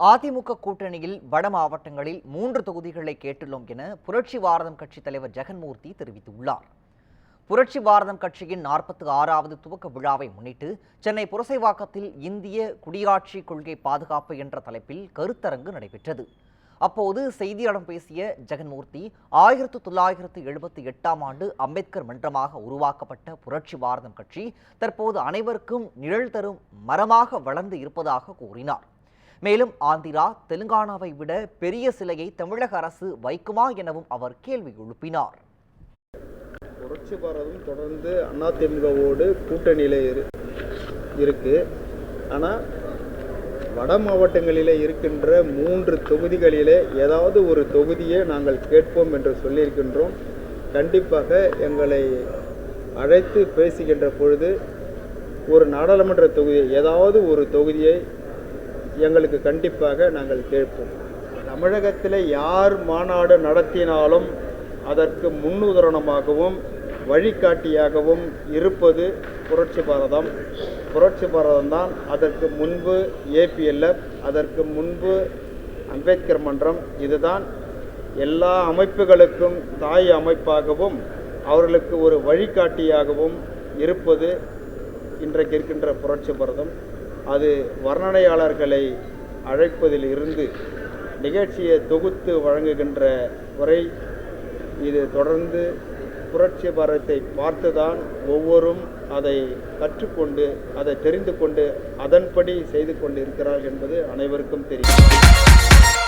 அதிமுக கூட்டணியில் வட மாவட்டங்களில் மூன்று தொகுதிகளை கேட்டுள்ளோம் என புரட்சி பாரதம் கட்சி தலைவர் ஜெகன்மூர்த்தி தெரிவித்துள்ளார். புரட்சி பாரதம் கட்சியின் நாற்பத்தி ஆறாவது துவக்க விழாவை முன்னிட்டு சென்னை புரசைவாக்கத்தில் இந்திய குடியாட்சி கொள்கை பாதுகாப்பு என்ற தலைப்பில் கருத்தரங்கு நடைபெற்றது. அப்போது செய்தியாளர் பேசிய ஜெகன்மூர்த்தி ஆயிரத்து தொள்ளாயிரத்து எழுபத்தி எட்டாம் ஆண்டு அம்பேத்கர் மன்றமாக உருவாக்கப்பட்ட புரட்சி பாரதம் கட்சி தற்போது அனைவருக்கும் நிழல் தரும் மரமாக வளர்ந்து இருப்பதாக கூறினார். மேலும் ஆந்திரா தெலுங்கானாவை விட பெரிய சிலையை தமிழக அரசு வைக்குமா எனவும் அவர் கேள்வி எழுப்பினார். புரட்சி பாரதம் தொடர்ந்து அதிமுகவோடு கூட்டணியில் இரு இருக்கு. ஆனால் வட மாவட்டங்களிலே இருக்கின்ற மூன்று தொகுதிகளிலே ஏதாவது ஒரு தொகுதியை நாங்கள் கேட்போம் என்று சொல்லியிருக்கின்றோம். கண்டிப்பாக எங்களை அழைத்து பேசுகின்ற பொழுது ஒரு நாடாளுமன்ற தொகுதி ஏதாவது ஒரு தொகுதியை எங்களுக்கு கண்டிப்பாக நாங்கள் கேட்போம். தமிழகத்தில் யார் மாநாடு நடத்தினாலும் அதற்கு முன்னுதாரணமாகவும் வழிகாட்டியாகவும் இருப்பது புரட்சி பாரதம். புரட்சி பாரதம் தான் அதற்கு முன்பு ஏபிஎல்எஃப் அதற்கு முன்பு அம்பேத்கர் மன்றம். இதுதான் எல்லா அமைப்புகளுக்கும் தாய் அமைப்பாகவும் அவர்களுக்கு ஒரு வழிகாட்டியாகவும் இருப்பது இன்றைக்கு இருக்கின்ற புரட்சி பாரதம். அது வர்ணனையாளர்களை அழைப்பதில் இருந்து நிகழ்ச்சியை தொகுத்து வழங்குகின்ற வரை இது தொடர்ந்து புரட்சி பாரத்தை பார்த்துதான் ஒவ்வொரும் அதை கற்றுக்கொண்டு அதை தெரிந்து கொண்டு அதன்படி செய்து கொண்டு இருக்கிறார்கள் என்பது அனைவருக்கும் தெரியும்.